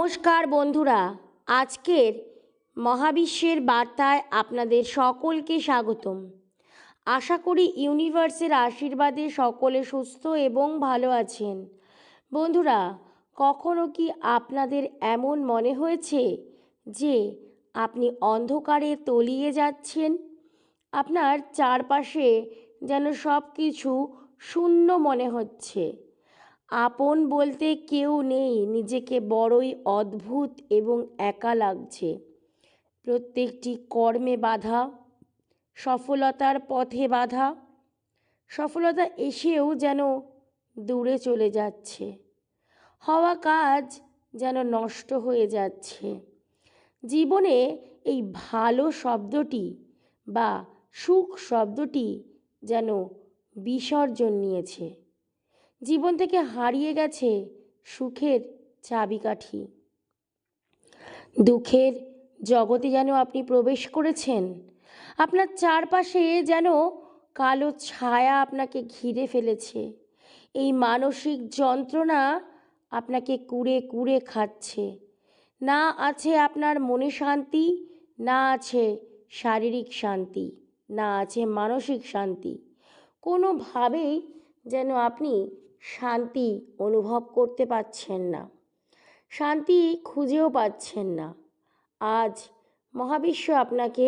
নমস্কার বন্ধুরা, আজকের মহাবিশ্বের বার্তায় আপনাদের সকলকে স্বাগতম। আশা করি ইউনিভার্সের আশীর্বাদে সকলে সুস্থ এবং ভালো আছেন। বন্ধুরা, কখনো কি আপনাদের এমন মনে হয়েছে যে আপনি অন্ধকারে তলিয়ে যাচ্ছেন? আপনার চারপাশে যেন সব কিছু শূন্য মনে হচ্ছে। আপন বলতে কেউ নেই, নিজেকে বড়ই অদ্ভুত এবং একা লাগছে। প্রত্যেকটি কর্মে বাধা, সফলতার পথে বাধা, সফলতা এসেও যেন দূরে চলে যাচ্ছে। হওয়া কাজ যেন নষ্ট হয়ে যাচ্ছে। জীবনে এই ভালো শব্দটি বা সুখ শব্দটি যেন বিসর্জন নিয়েছে। জীবন থেকে হারিয়ে গেছে সুখের চাবিকাঠি। দুঃখের জগতে যেন আপনি প্রবেশ করেছেন, আপনার চারপাশে যেন কালো ছায়া আপনাকে ঘিরে ফেলেছে, এই মানসিক যন্ত্রণা আপনাকে কুড়ে কুড়ে খাচ্ছে। না আছে আপনার মনে শান্তি, না আছে শারীরিক শান্তি, না আছে মানসিক শান্তি। কোনোভাবেই যেন আপনি শান্তি অনুভব করতে পারছেন না। শান্তি খুঁজেও পাচ্ছেন না। আজ মহাবিশ্ব আপনাকে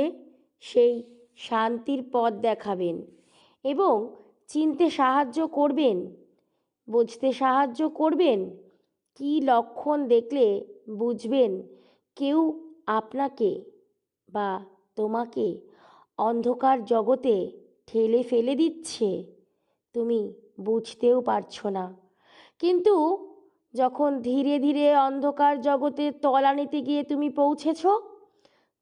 সেই শান্তির পথ দেখাবেন এবং চিনতে সাহায্য করবেন। বুঝতে সাহায্য করবেন। কি লক্ষণ দেখলে বুঝবেন? কেউ আপনাকে বা তোমাকে অন্ধকার জগতে ঠেলে ফেলে দিচ্ছে। তুমি বুঝতেও পারছ না। কিন্তু যখন ধীরে ধীরে অন্ধকার জগতে তলানিতে গিয়ে তুমি পৌঁছেছ,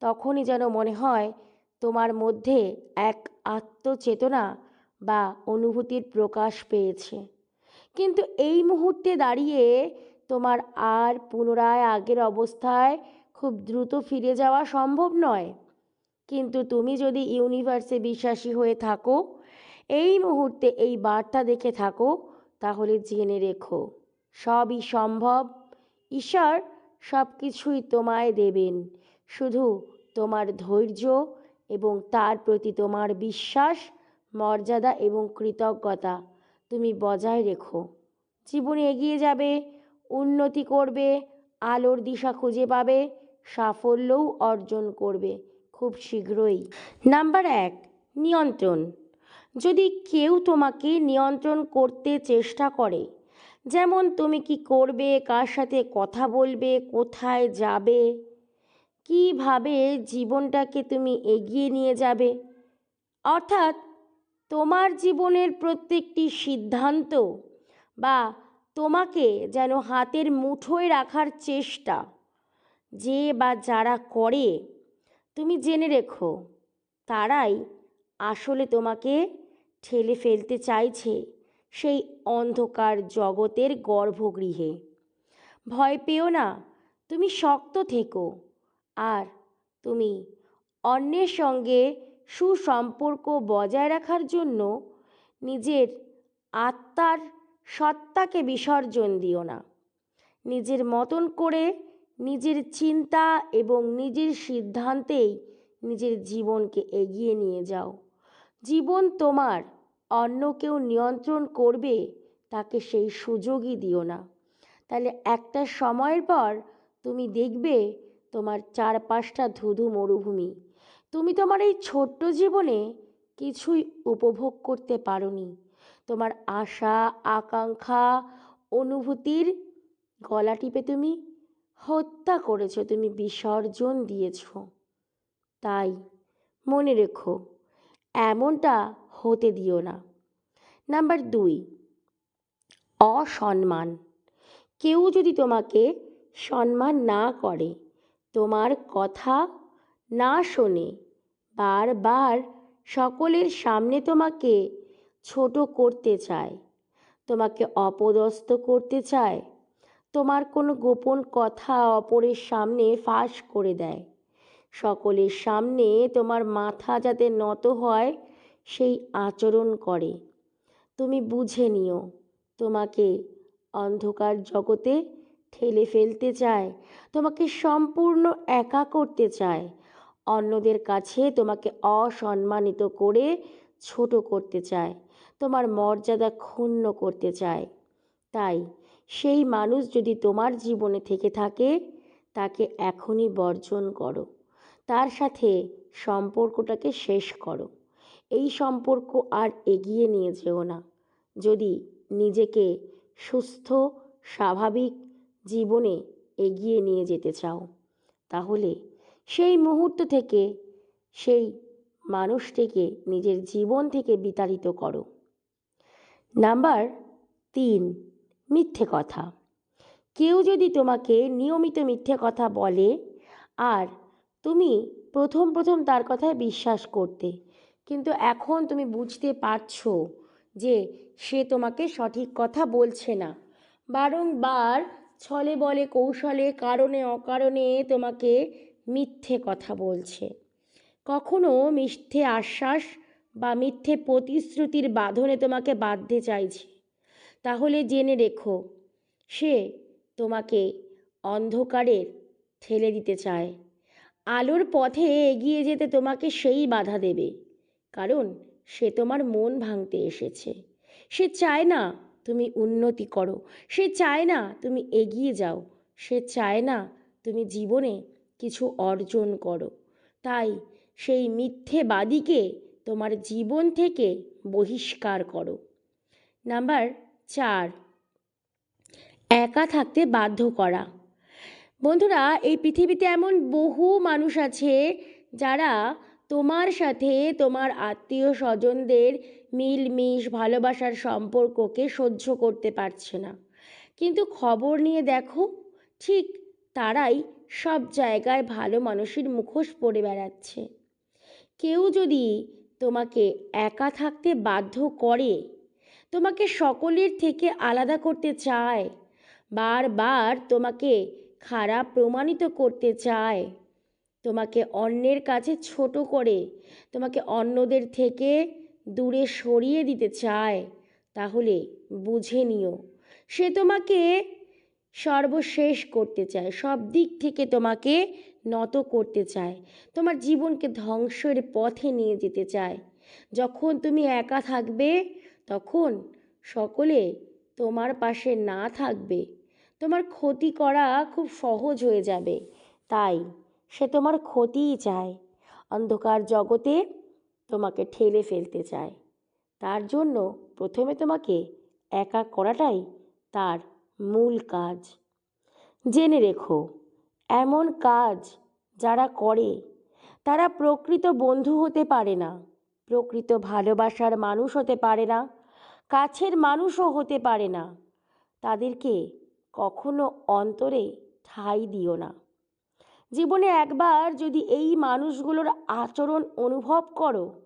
তখনই যেন মনে হয় তোমার মধ্যে এক আত্মচেতনা বা অনুভূতির প্রকাশ পেয়েছে। কিন্তু এই মুহূর্তে দাঁড়িয়ে তোমার আর পুনরায় আগের অবস্থায় খুব দ্রুত ফিরে যাওয়া সম্ভব নয়। কিন্তু তুমি যদি ইউনিভার্সে বিশ্বাসী হয়ে থাকো এই মুহূর্তে এই বার্তা দেখে থাকো, তাহলে জেনে রেখো। সবই সম্ভব। ঈশ্বর সব কিছুই তোমায় দেবেন। শুধু তোমার ধৈর্য এবং তার প্রতি তোমার বিশ্বাস, মর্যাদা এবং কৃতজ্ঞতা তুমি বজায় রেখো। জীবনে এগিয়ে যাবে, উন্নতি করবে, আলোর দিশা খুঁজে পাবে, সাফল্যও অর্জন করবে খুব শীঘ্রই। নাম্বার এক, নিয়ন্ত্রণ। যদি কেউ তোমাকে নিয়ন্ত্রণ করতে চেষ্টা করে, যেমন তুমি কি করবে, কার সাথে কথা বলবে, কোথায় যাবে, কীভাবে জীবনটাকে তুমি এগিয়ে নিয়ে যাবে? অর্থাৎ তোমার জীবনের প্রত্যেকটি সিদ্ধান্ত বা তোমাকে যেন হাতের মুঠোয় রাখার চেষ্টা যে বা যারা করে, তুমি জেনে রেখো, তারাই আসলে তোমাকে ঠেলে ফেলতে চাইছে সেই অন্ধকার জগতের গর্ভগৃহে। ভয় পেও না, তুমি শক্ত থেকো আর তুমি অন্যের সঙ্গে সুসম্পর্ক বজায় রাখার জন্য নিজের আত্মার সত্তাকে বিসর্জন দিও না। নিজের মতন করে নিজের চিন্তা এবং নিজের সিদ্ধান্তেই নিজের জীবনকে এগিয়ে নিয়ে যাও। জীবন তোমার, অন্য কেউ নিয়ন্ত্রণ করবে, তাকে সেই সুযোগই দিও না। তাহলে একটা সময়ের পর তুমি দেখবে তোমার চারপাশটা ধুধু মরুভূমি। তুমি তোমার এই ছোট্ট জীবনে কিছুই উপভোগ করতে পারোনি। তোমার আশা, আকাঙ্ক্ষা, অনুভূতির গলা টিপে তুমি হত্যা করেছ, তুমি বিসর্জন দিয়েছ। তাই মনে রেখো এমনটা হতে দিও না। নাম্বার দুই, অসম্মান। কেউ যদি তোমাকে সম্মান না করে, তোমার কথা না শোনে, বারবার সকলের সামনে তোমাকে ছোট করতে চায়, তোমাকে অপদস্থ করতে চায়, তোমার কোনো গোপন কথা অপরের সামনে ফাঁস করে দেয় সকলের সামনে তোমার মাথা যাতে নত হয়, সেই আচরণ করে। তুমি বুঝে নিও, তোমাকে অন্ধকার জগতে ঠেলে ফেলতে চায়, তোমাকে সম্পূর্ণ একা করতে চায়। অন্যদের কাছে তোমাকে অসম্মানিত করে ছোট করতে চায়, তোমার মর্যাদা ক্ষুণ্ণ করতে চায়। তাই সেই মানুষ যদি তোমার জীবনে থেকে থাকে, তাকে এখনই বর্জন করো। তার সাথে সম্পর্কটাকে শেষ করো। এই সম্পর্ক আর এগিয়ে নিয়ে যেও না। যদি নিজেকে সুস্থ, স্বাভাবিক জীবনে এগিয়ে নিয়ে যেতে চাও, তাহলে সেই মুহূর্ত থেকে সেই মানুষটিকে নিজের জীবন থেকে বিতাড়িত করো। নাম্বার তিন, মিথ্যে কথা। কেউ যদি তোমাকে নিয়মিত মিথ্যে কথা বলে আর তুমি প্রথম প্রথম তার কথায় বিশ্বাস করতে। কিন্তু এখন তুমি বুঝতে পারছ যে সে তোমাকে সঠিক কথা বলছে না। বারংবার ছলে বলে কৌশলে, কারণে, অকারণে তোমাকে মিথ্যে কথা বলছে। কখনো মিথ্যে আশ্বাস বা মিথ্যে প্রতিশ্রুতির বাঁধনে তোমাকে বাঁধতে চাইছে। তাহলে জেনে রেখো, সে তোমাকে অন্ধকারের ঠেলে দিতে চায়। আলোর পথে এগিয়ে যেতে তোমাকে সেই বাধা দেবে। কারণ সে তোমার মন ভাঙতে এসেছে। সে চায় না তুমি উন্নতি করো। সে চায় না তুমি এগিয়ে যাও। সে চায় না তুমি জীবনে কিছু অর্জন করো। তাই সেই মিথ্যে মিথ্যেবাদীকে তোমার জীবন থেকে বহিষ্কার করো। নাম্বার চার, একা থাকতে বাধ্য করা। বন্ধুরা, এই পৃথিবীতে এমন বহু মানুষ আছে যারা তোমার সাথে তোমার আত্মীয় স্বজনদের মিলমিশ, ভালোবাসার সম্পর্ককে সহ্য করতে পারছে না। কিন্তু খবর নিয়ে দেখো, ঠিক তারাই সব জায়গায় ভালো মানুষের মুখোশ পরে বেড়াচ্ছে। কেউ যদি তোমাকে একা থাকতে বাধ্য করে, তোমাকে সকলের থেকে আলাদা করতে চায়, বারবার তোমাকে খারাপ প্রমাণিত করতে চায়। তোমাকে অন্যের কাছে ছোট করে, তোমাকে অন্যদের থেকে দূরে সরিয়ে দিতে চায়। তাহলে বুঝে নিও, সে তোমাকে সর্বশেষ করতে চায়, সব দিক থেকে তোমাকে নত করতে চায়। তোমার জীবনকে ধ্বংসের পথে নিয়ে যেতে চায়। যখন তুমি একা থাকবে, তখন সকলে তোমার পাশে না থাকবে। তোমার ক্ষতি করা খুব সহজ হয়ে যাবে। তাই সে তোমার ক্ষতিই চায়। অন্ধকার জগতে তোমাকে ঠেলে ফেলতে চায়। তার জন্য প্রথমে তোমাকে একা করাটাই তার মূল কাজ। জেনে রেখো, এমন কাজ যারা করে, তারা প্রকৃত বন্ধু হতে পারে না, প্রকৃত ভালোবাসার মানুষ হতে পারে না, কাছের মানুষও হতে পারে না। তাদেরকে কখনো অন্তরে ঠাঁই দিও না। জীবনে একবার যদি এই মানুষগুলোর আচরণ অনুভব করো,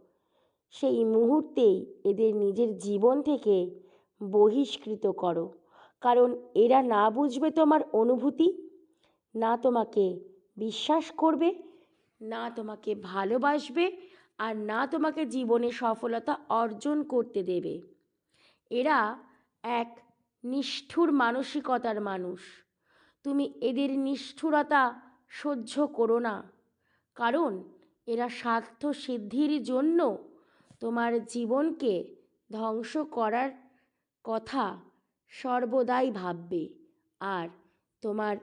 সেই মুহূর্তেই এদের নিজের জীবন থেকে বহিষ্কৃত করো। কারণ এরা না বুঝবে তোমার অনুভূতি, না তোমাকে বিশ্বাস করবে, না তোমাকে ভালোবাসবে আর না তোমাকে জীবনে সফলতা অর্জন করতে দেবে। এরা এক নিষ্ঠুর মানসিকতার মানুষ। তুমি এদের নিষ্ঠুরতা সহ্য করো না। কারণ এরা স্বার্থ সিদ্ধির জন্য তোমার জীবনকে ধ্বংস করার কথা সর্বদাই ভাববে। আর তোমার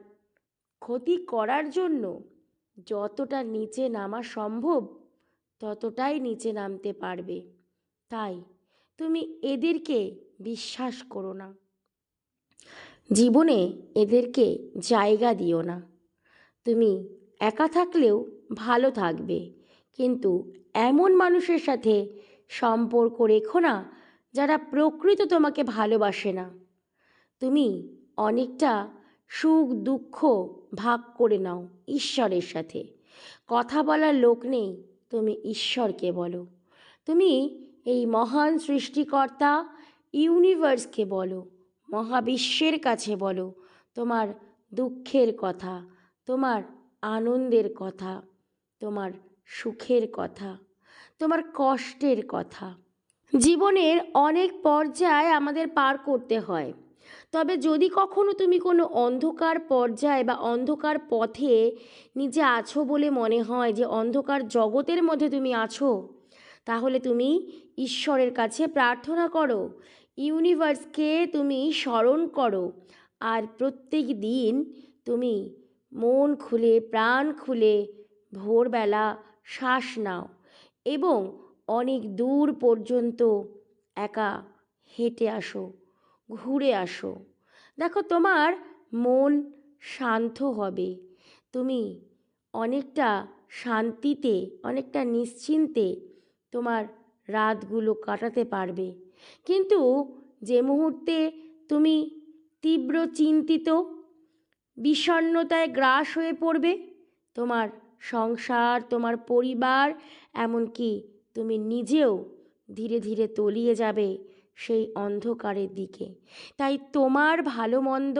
ক্ষতি করার জন্য যতটা নিচে নামা সম্ভব ততটাই নিচে নামতে পারবে। তাই তুমি এদেরকে বিশ্বাস করো না। জীবনে এদেরকে জায়গা দিও না। তুমি একা থাকলেও ভালো থাকবে, কিন্তু এমন মানুষের সাথে সম্পর্ক রেখো না যারা প্রকৃত তোমাকে ভালোবাসে না। তুমি অনেকটা সুখ, দুঃখ ভাগ করে নাও ঈশ্বরের সাথে। কথা বলার লোক নেই, তুমি ঈশ্বরকে বলো। তুমি এই মহান সৃষ্টিকর্তা, ইউনিভার্সকে বলো। মহাবিশ্বের কাছে বলো, তোমার দুঃখের কথা, তোমার আনন্দের কথা, তোমার সুখের কথা, তোমার কষ্টের কথা। জীবনের অনেক পর্যায় আমাদের পার করতে হয়। তবে যদি কখনো তুমি কোনো অন্ধকার পর্যায় বা অন্ধকার পথে নিজে আছো বলে মনে হয় যে অন্ধকার জগতের মধ্যে তুমি আছো, তাহলে তুমি ঈশ্বরের কাছে প্রার্থনা করো ইউনিভার্সকে তুমি স্মরণ করো, আর প্রত্যেক দিন তুমি মন খুলে, প্রাণ খুলে ভোরবেলা শ্বাস নাও এবং অনেক দূর পর্যন্ত একা হেঁটে আসো, ঘুরে আসো। দেখো, তোমার মন শান্ত হবে। তুমি অনেকটা শান্তিতে, অনেকটা নিশ্চিন্তে তোমার রাতগুলো কাটাতে পারবে। কিন্তু যে মুহূর্তে তুমি তীব্র চিন্তিত, বিষণ্ণতায় গ্রাস হয়ে পড়বে, তোমার সংসার, তোমার পরিবার, এমনকি তুমি নিজেও ধীরে ধীরে তলিয়ে যাবে সেই অন্ধকারের দিকে। তাই তোমার ভালো মন্দ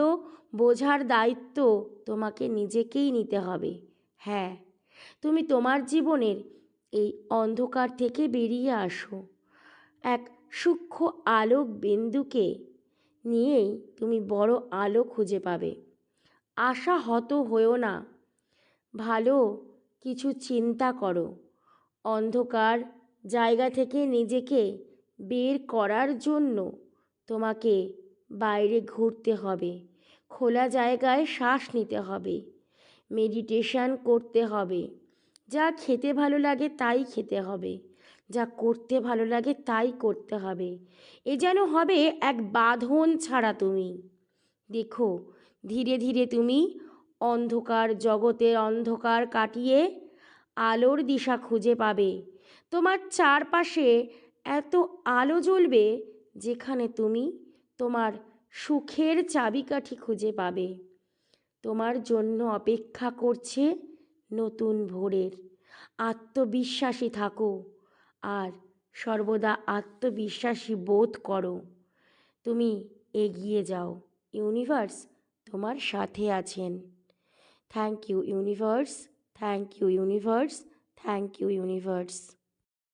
বোঝার দায়িত্ব তোমাকে নিজেকেই নিতে হবে। হ্যাঁ তুমি তোমার জীবনের এই অন্ধকার থেকে বেরিয়ে আসো। এক সূক্ষ্ম আলোক বিন্দুকে নিয়েই তুমি বড় আলো খুঁজে পাবে। আশা হত হয়েও না। ভালো কিছু চিন্তা করো। অন্ধকার জায়গা থেকে নিজেকে বের করার জন্য তোমাকে বাইরে ঘুরতে হবে। খোলা জায়গায় শ্বাস নিতে হবে। মেডিটেশান করতে হবে। যা খেতে ভালো লাগে তাই খেতে হবে। যা করতে ভালো লাগে তাই করতে হবে। এ যেন হবে এক বাঁধন ছাড়া তুমি। দেখো, ধীরে ধীরে তুমি অন্ধকার জগতের অন্ধকার কাটিয়ে আলোর দিশা খুঁজে পাবে। তোমার চারপাশে এত আলো জ্বলবে যেখানে তুমি তোমার সুখের চাবিকাঠি খুঁজে পাবে। তোমার জন্য অপেক্ষা করছে নতুন ভোরের। আত্মবিশ্বাসী থাকো। আর সর্বদা আত্মবিশ্বাসী বোধ করো। তুমি এগিয়ে যাও। ইউনিভার্স তোমার সাথে আছেন। Thank you universe, thank you universe, thank you universe.